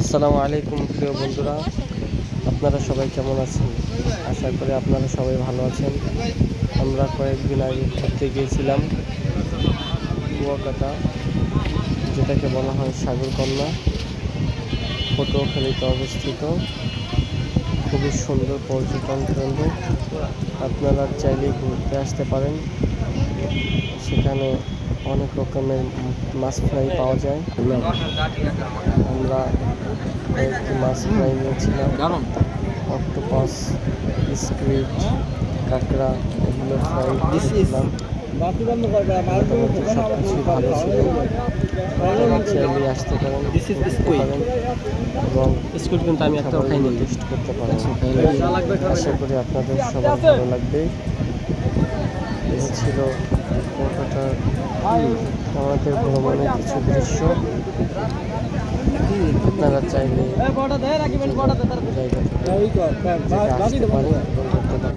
আসসালামু আলাইকুম, প্রিয় বন্ধুরা। আপনারা সবাই কেমন আছেন? আশা করি আপনারা সবাই ভালো আছেন। আমরা কয়েকদিন আগে ঘুরতে গিয়েছিলাম কুয়াকাটা, যেটাকে বলা হয় সাগরকন্যা। পটুয়াখালীতে অবস্থিত। খুবই সুন্দর পর্যটন কেন্দ্র। আপনারা চাইলে ঘুরতে আসতে পারেন। সেখানে অনেক রকমের মাছ ফ্রাই পাওয়া যায়। আমরা কয়েকটি মাছ ফ্রাই নিয়েছিলাম। অক্টোপাস স্ক্রিট কাঁকড়া এগুলো ফ্রাই দিয়েছিলাম মোটামুটি সব কিছুই ভালো ছিল। চাইলে আসতে পারেন। এবং স্কুল কিন্তু আমি টেস্ট করতে পারেন। আশা করি আপনাদের সবার ভালো লাগবে। এই ছিল কলকাতার আমাদের ভ্রমণের কিছু দৃশ্য। আপনারা চাইলে জায়গা